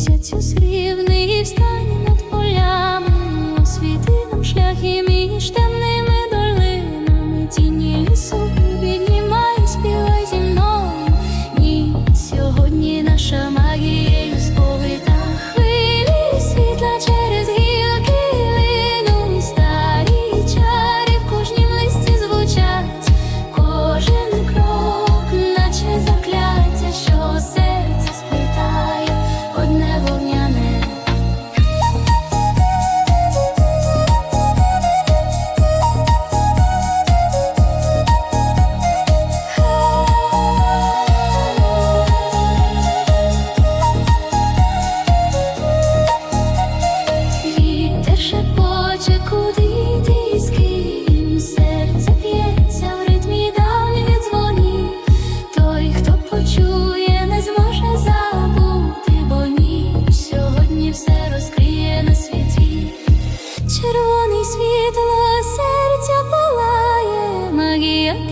місяцю срібний встань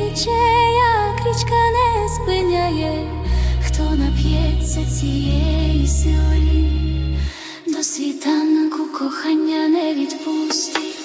тече, як річка не спиняє, хто нап'ється цієї сили, до світанку кохання не відпустить.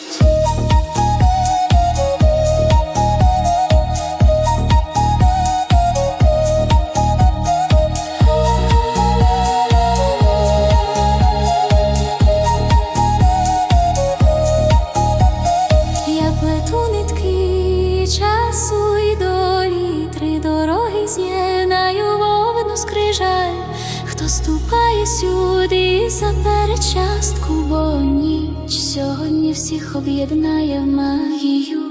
З'єднаю в одну скрижаль. Хто ступає сюди заперед частку, бо ніч сьогодні всіх об'єднає магію.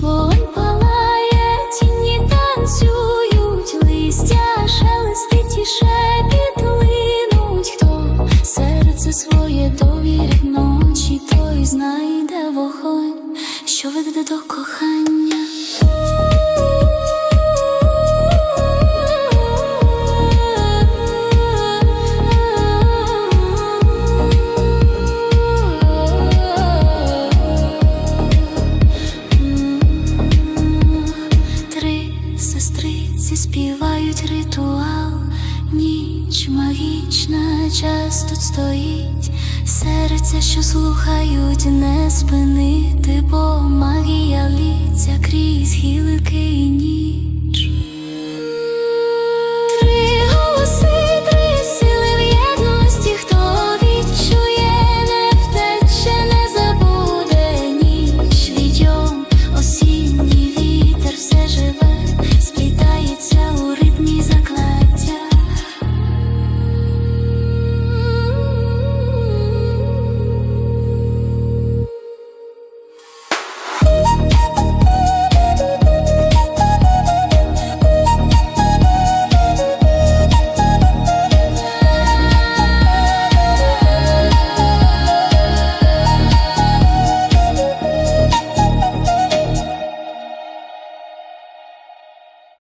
Вогонь палає, тіні танцюють, листя шелестить і шепіт линуть. Хто серце своє довірить ночі, той знайде вогонь, що веде до кохання. Співають ритуал, ніч магічна, час тут стоїть, серця, що слухають, не спинити, бо магія літься крізь гілки і ніч.